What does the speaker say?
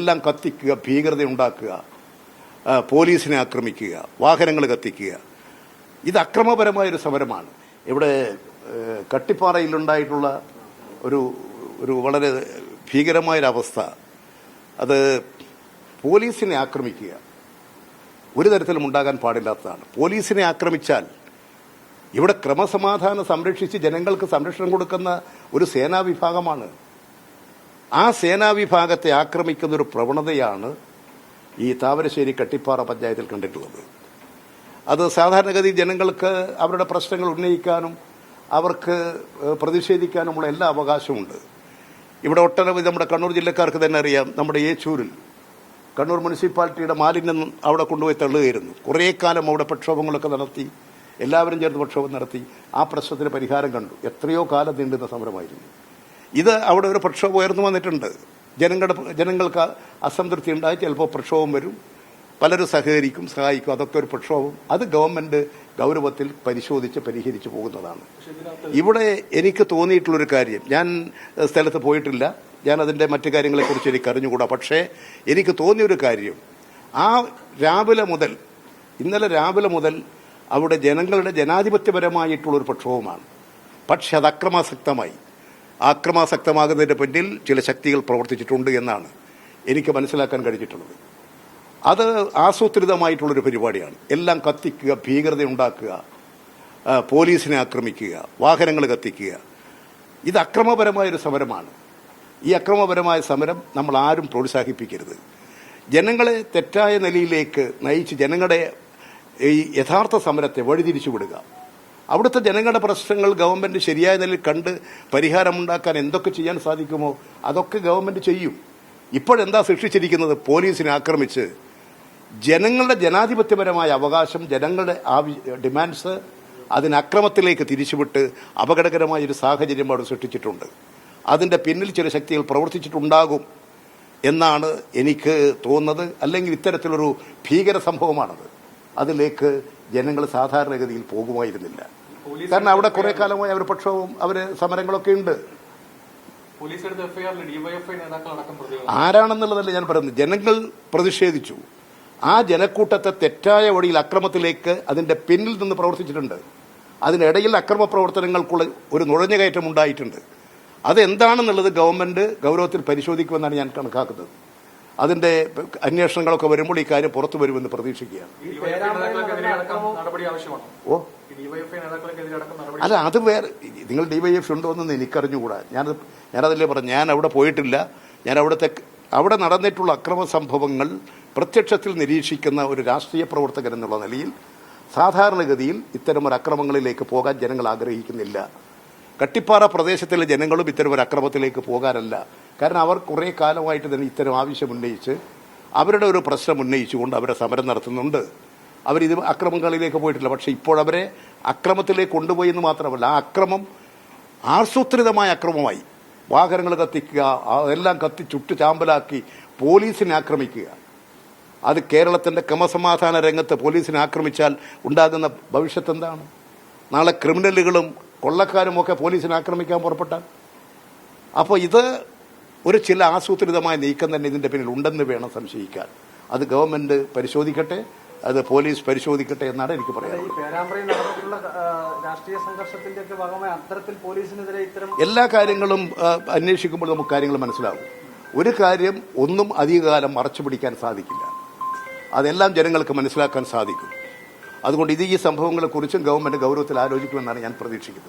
എല്ലാം കത്തിക്കുക ഭീകരത ഉണ്ടാക്കുക പോലീസിനെ ആക്രമിക്കുക വാഹനങ്ങൾ കത്തിക്കുക. ഇത് അക്രമപരമായൊരു സമരമാണ്. ഇവിടെ കട്ടിപ്പാറയിലുണ്ടായിട്ടുള്ള ഒരു ഒരു വളരെ ഭീകരമായൊരവസ്ഥ. അത് പോലീസിനെ ആക്രമിക്കുക. ഒരു തരത്തിലും ഉണ്ടാകാൻ പാടില്ലാത്തതാണ്. പോലീസിനെ ആക്രമിച്ചാൽ ഇവിടെ ക്രമസമാധാനം സംരക്ഷിച്ച് ജനങ്ങൾക്ക് സംരക്ഷണം കൊടുക്കുന്ന ഒരു സേനാ വിഭാഗമാണ് ആ സേനാവിഭാഗത്തെ ആക്രമിക്കുന്ന ഒരു പ്രവണതയാണ് ഈ താമരശ്ശേരി കട്ടിപ്പാറ പഞ്ചായത്തിൽ കണ്ടിട്ടുള്ളത്. അത് സാധാരണഗതി ജനങ്ങൾക്ക് അവരുടെ പ്രശ്നങ്ങൾ ഉന്നയിക്കാനും അവർക്ക് പ്രതിഷേധിക്കാനുമുള്ള എല്ലാ അവകാശമുണ്ട്. ഇവിടെ ഒട്ടനവധി നമ്മുടെ കണ്ണൂർ ജില്ലക്കാർക്ക് തന്നെ അറിയാം നമ്മുടെ ഏച്ചൂരിൽ കണ്ണൂർ മുനിസിപ്പാലിറ്റിയുടെ മാലിന്യം അവിടെ കൊണ്ടുപോയി തള്ളുകയായിരുന്നു. കുറേ കാലം അവിടെ പ്രക്ഷോഭങ്ങളൊക്കെ നടത്തി എല്ലാവരും ചേർന്ന് പ്രക്ഷോഭം നടത്തി ആ പ്രശ്നത്തിന് പരിഹാരം കണ്ടു. എത്രയോ കാലം നീണ്ടുന്ന സമരമായിരുന്നു. ഇത് അവിടെ ഒരു പ്രക്ഷോഭം ഉയർന്നു വന്നിട്ടുണ്ട്. ജനങ്ങളുടെ ജനങ്ങൾക്ക് അസംതൃപ്തി ഉണ്ടായി ചിലപ്പോൾ പ്രക്ഷോഭം വരും. പലരും സഹകരിക്കും സഹായിക്കും. അതൊക്കെ ഒരു പ്രക്ഷോഭം. അത് ഗവൺമെന്റ് ഗൗരവത്തിൽ പരിശോധിച്ച് പരിഹരിച്ചു പോകുന്നതാണ്. ഇവിടെ എനിക്ക് തോന്നിയിട്ടുള്ളൊരു കാര്യം. ഞാൻ സ്ഥലത്ത് പോയിട്ടില്ല. ഞാൻ അതിന്റെ മറ്റു കാര്യങ്ങളെക്കുറിച്ച് എനിക്ക് അറിഞ്ഞുകൂടാ. പക്ഷേ എനിക്ക് തോന്നിയൊരു കാര്യം. ആ രാവിലെ മുതൽ ഇന്നലെ രാവിലെ മുതൽ അവിടെ ജനങ്ങളുടെ ജനാധിപത്യപരമായിട്ടുള്ളൊരു പ്രക്ഷോഭമാണ്. പക്ഷെ അത് അക്രമാസക്തമായി. അക്രമാസക്തമാകുന്നതിന്റെ പിന്നിൽ ചില ശക്തികൾ പ്രവർത്തിച്ചിട്ടുണ്ട് എന്നാണ് എനിക്ക് മനസ്സിലാക്കാൻ കഴിഞ്ഞിട്ടുള്ളത്. അത് ആസൂത്രിതമായിട്ടുള്ളൊരു പരിപാടിയാണ്. എല്ലാം കത്തിക്കുക ഭീകരത ഉണ്ടാക്കുക പോലീസിനെ ആക്രമിക്കുക വാഹനങ്ങൾ കത്തിക്കുക. ഇത് അക്രമപരമായൊരു സമരമാണ്. ഈ അക്രമപരമായ സമരം നമ്മൾ ആരും പ്രോത്സാഹിപ്പിക്കരുത്. ജനങ്ങളെ തെറ്റായ നിലയിലേക്ക് നയിച്ച് ജനങ്ങളുടെ ഈ യഥാർത്ഥ സമരത്തെ വഴിതിരിച്ചു വിടുക അവിടുത്തെ ജനങ്ങളുടെ പ്രശ്നങ്ങൾ ഗവൺമെന്റ് ശരിയായ നിലയിൽ കണ്ട് പരിഹാരമുണ്ടാക്കാൻ എന്തൊക്കെ ചെയ്യാൻ സാധിക്കുമോ അതൊക്കെ ഗവൺമെന്റ് ചെയ്യും. ഇപ്പോഴെന്താ സൃഷ്ടിച്ചിരിക്കുന്നത്? പോലീസിനെ ആക്രമിച്ച് ജനങ്ങളുടെ ജനാധിപത്യപരമായ അവകാശം ജനങ്ങളുടെ ആവി- ഡിമാൻഡ്സ് അതിനക്രമത്തിലേക്ക് തിരിച്ചുവിട്ട് അപകടകരമായ ഒരു സാഹചര്യം അവിടെ സൃഷ്ടിച്ചിട്ടുണ്ട്. അതിന്റെ പിന്നിൽ ചില ശക്തികൾ പ്രവർത്തിച്ചിട്ടുണ്ടാകും എന്നാണ് എനിക്ക് തോന്നുന്നത്. അല്ലെങ്കിൽ ഇത്തരത്തിലൊരു ഭീകര സംഭവമാണത്. അതിലേക്ക് ജനങ്ങൾ സാധാരണഗതിയിൽ പോകുമായിരുന്നില്ല. കാരണം അവിടെ കുറെ കാലമായി അവർ പക്ഷവും അവർ സമരങ്ങളൊക്കെ ഉണ്ട്. ആരാണെന്നുള്ളതല്ല ഞാൻ പറയുന്നത്. ജനങ്ങൾ പ്രതിഷേധിച്ചു. ആ ജനക്കൂട്ടത്തെ തെറ്റായ വഴിയിൽ അക്രമത്തിലേക്ക് അതിന്റെ പിന്നിൽ നിന്ന് പ്രവർത്തിച്ചിട്ടുണ്ട്. അതിനിടയിൽ അക്രമ പ്രവർത്തനങ്ങൾക്കുള്ള ഒരു നുഴഞ്ഞുകയറ്റം ഉണ്ടായിട്ടുണ്ട്. അതെന്താണെന്നുള്ളത് ഗവൺമെന്റ് ഗൗരവത്തിൽ പരിശോധിക്കുമെന്നാണ് ഞാൻ കണക്കാക്കുന്നത്. അതിന്റെ അന്വേഷണങ്ങളൊക്കെ വരുമ്പോൾ ഈ കാര്യം പുറത്തു വരുമെന്ന് പ്രതീക്ഷിക്കുകയാണ്. ഓ അല്ല അത് വേറെ നിങ്ങൾ ഡിവൈഎഫ് ഉണ്ടോ എന്ന് എനിക്കറിഞ്ഞുകൂടാ. ഞാൻ ഞാനതല്ലേ പറഞ്ഞു ഞാൻ അവിടെ പോയിട്ടില്ല. ഞാൻ അവിടുത്തെ അവിടെ നടന്നിട്ടുള്ള അക്രമ സംഭവങ്ങൾ പ്രത്യക്ഷത്തിൽ നിരീക്ഷിക്കുന്ന ഒരു രാഷ്ട്രീയ പ്രവർത്തകൻ എന്നുള്ള നിലയിൽ സാധാരണഗതിയിൽ ഇത്തരം ഒരു അക്രമങ്ങളിലേക്ക് പോകാൻ ജനങ്ങൾ ആഗ്രഹിക്കുന്നില്ല. കട്ടിപ്പാറ പ്രദേശത്തിലെ ജനങ്ങളും ഇത്തരം ഒരു അക്രമത്തിലേക്ക് പോകാനല്ല. കാരണം അവർ കുറേ കാലമായിട്ട് തന്നെ ഇത്തരം ആവശ്യം ഉന്നയിച്ച് അവരുടെ ഒരു പ്രശ്നം ഉന്നയിച്ചുകൊണ്ട് അവരെ സമരം നടത്തുന്നുണ്ട്. അവരിത് അക്രമങ്ങളിലേക്ക് പോയിട്ടില്ല. പക്ഷേ ഇപ്പോൾ അവരെ അക്രമത്തിലേക്ക് കൊണ്ടുപോയി എന്ന് മാത്രമല്ല ആ അക്രമം ആസൂത്രിതമായ അക്രമമായി. വാഹനങ്ങൾ കത്തിക്കുക അതെല്ലാം കത്തി ചുട്ടു ചാമ്പലാക്കി പോലീസിനെ ആക്രമിക്കുക. അത് കേരളത്തിന്റെ ക്രമസമാധാന രംഗത്ത് പോലീസിനെ ആക്രമിച്ചാൽ ഉണ്ടാകുന്ന ഭവിഷ്യത്ത് എന്താണ്? നാളെ ക്രിമിനലുകളും കൊള്ളക്കാരും ഒക്കെ പോലീസിനെ ആക്രമിക്കാൻ പുറപ്പെട്ടാൽ? അപ്പോൾ ഇത് ഒരു ചില ആസൂത്രിതമായ നീക്കം തന്നെ ഇതിന്റെ പിന്നിൽ ഉണ്ടെന്ന് വേണം സംശയിക്കാൻ. അത് ഗവൺമെന്റ് പരിശോധിക്കട്ടെ അത് പോലീസ് പരിശോധിക്കട്ടെ എന്നാണ് എനിക്ക് പറയാനുള്ളത്. എല്ലാ കാര്യങ്ങളും അന്വേഷിക്കുമ്പോൾ നമുക്ക് കാര്യങ്ങൾ മനസ്സിലാവും ഒരു കാര്യം ഒന്നും അധികകാലം മറച്ചു പിടിക്കാൻ സാധിക്കില്ല. അതെല്ലാം ജനങ്ങൾക്ക് മനസ്സിലാക്കാൻ സാധിക്കും. അതുകൊണ്ട് ഇത് ഈ സംഭവങ്ങളെക്കുറിച്ചും ഗവൺമെന്റ് ഗൗരവത്തിൽ ആലോചിക്കുമെന്നാണ് ഞാൻ പ്രതീക്ഷിക്കുന്നത്.